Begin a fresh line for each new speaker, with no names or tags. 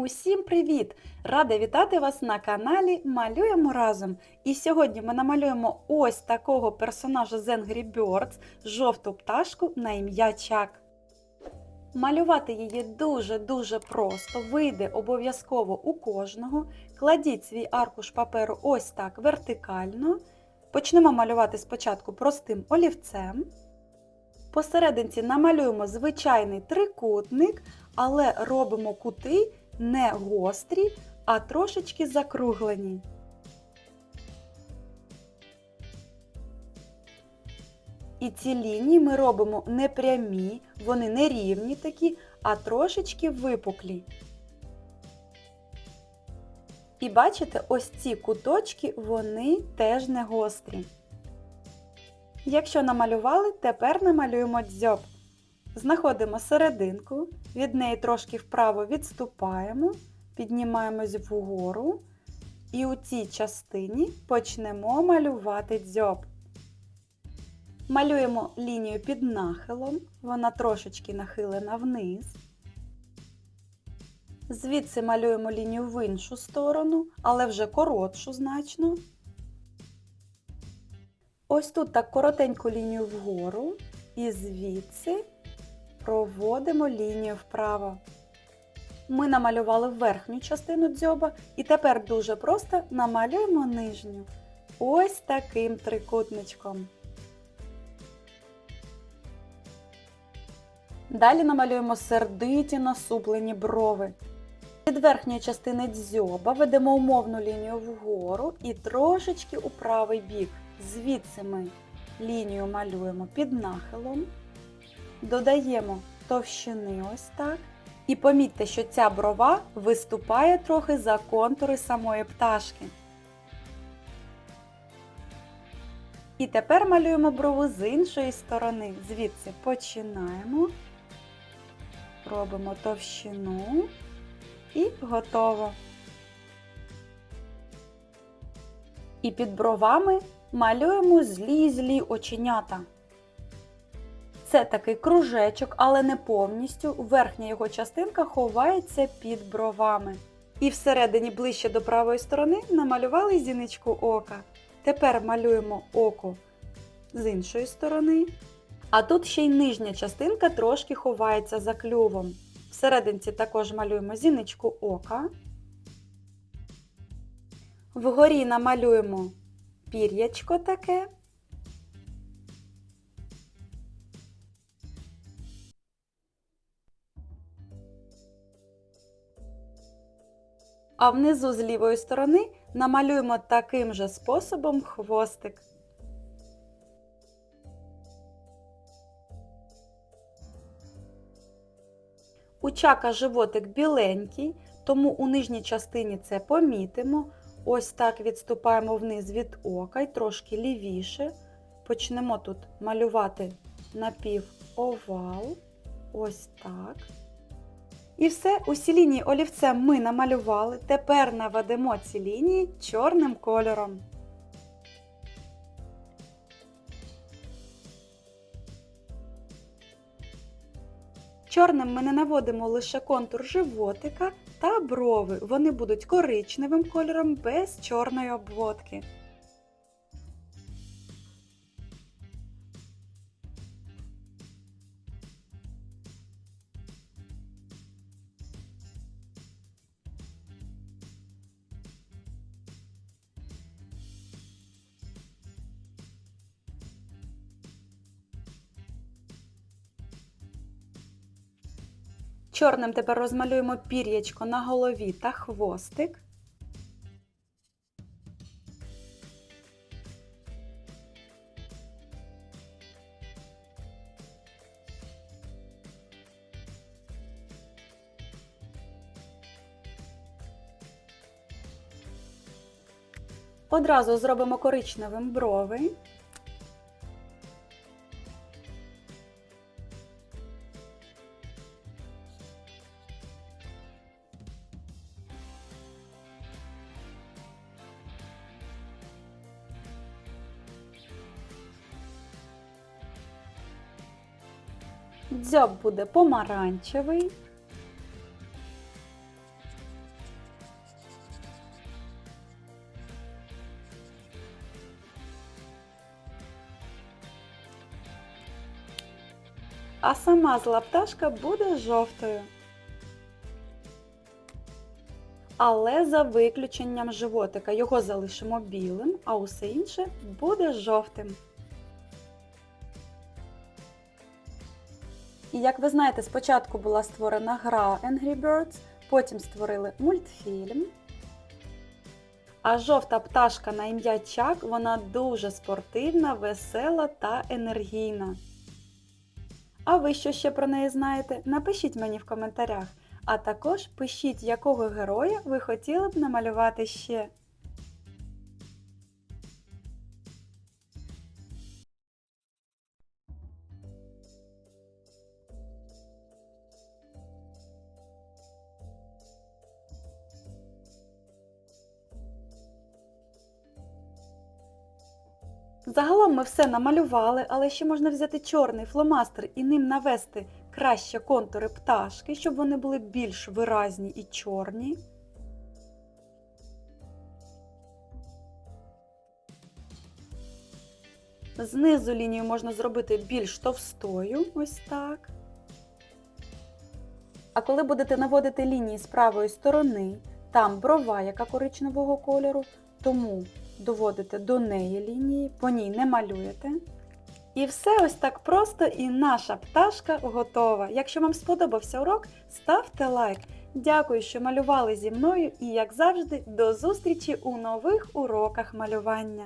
Усім привіт! Рада вітати вас на каналі Малюємо разом. І сьогодні ми намалюємо ось такого персонажа з Angry Birds, жовту пташку на ім'я Чак. Малювати її дуже-дуже просто, вийде обов'язково у кожного. Кладіть свій аркуш паперу ось так вертикально. Почнемо малювати спочатку простим олівцем. Посерединці намалюємо звичайний трикутник, але робимо кути не гострі, а трошечки закруглені. І ці лінії ми робимо не прямі, вони не рівні такі, а трошечки випуклі. І бачите, ось ці куточки, вони теж не гострі. Якщо намалювали, тепер намалюємо дзьоб. Знаходимо серединку, від неї трошки вправо відступаємо, піднімаємось вгору і у цій частині почнемо малювати дзьоб. Малюємо лінію під нахилом, вона трошечки нахилена вниз. Звідси малюємо лінію в іншу сторону, але вже коротшу значно. Ось тут так коротеньку лінію вгору і звідси проводимо лінію вправо. Ми намалювали верхню частину дзьоба і тепер дуже просто намалюємо нижню. Ось таким трикутничком. Далі намалюємо сердиті насуплені брови. Від верхньої частини дзьоба ведемо умовну лінію вгору і трошечки у правий бік. Звідси ми лінію малюємо під нахилом, додаємо товщини ось так. І помітьте, що ця брова виступає трохи за контури самої пташки. І тепер малюємо брову з іншої сторони. Звідси починаємо, робимо товщину і готово. І під бровами малюємо злі-злі оченята. Це такий кружечок, але не повністю. Верхня його частинка ховається під бровами. І всередині ближче до правої сторони намалювали зіничку ока. Тепер малюємо око з іншої сторони. А тут ще й нижня частинка трошки ховається за клювом. Всерединці також малюємо зіничку ока. Вгорі намалюємо пір'ячко таке. А внизу з лівої сторони намалюємо таким же способом хвостик. У чака животик біленький, тому у нижній частині це помітимо. Ось так відступаємо вниз від ока і трошки лівіше. Почнемо тут малювати напів овал. Ось так. І все, усі лінії олівцем ми намалювали. Тепер наведемо ці лінії чорним кольором. Чорним ми не наводимо лише контур животика та брови. Вони будуть коричневим кольором без чорної обводки. Чорним тепер розмалюємо пір'ячко на голові та хвостик. Одразу зробимо коричневим брови. Дзьоб буде помаранчевий. А сама зла пташка буде жовтою. Але за виключенням животика його залишимо білим, а усе інше буде жовтим. І як ви знаєте, спочатку була створена гра Angry Birds, потім створили мультфільм. А жовта пташка на ім'я Чак, вона дуже спортивна, весела та енергійна. А ви що ще про неї знаєте? Напишіть мені в коментарях. А також пишіть, якого героя ви хотіли б намалювати ще. Загалом ми все намалювали, але ще можна взяти чорний фломастер і ним навести краще контури пташки, щоб вони були більш виразні і чорні. Знизу лінію можна зробити більш товстою, ось так. А коли будете наводити лінії з правої сторони, там брова, яка коричневого кольору, тому доводите до неї лінії, по ній не малюєте. І все ось так просто, і наша пташка готова. Якщо вам сподобався урок, ставте лайк. Дякую, що малювали зі мною і, як завжди, до зустрічі у нових уроках малювання.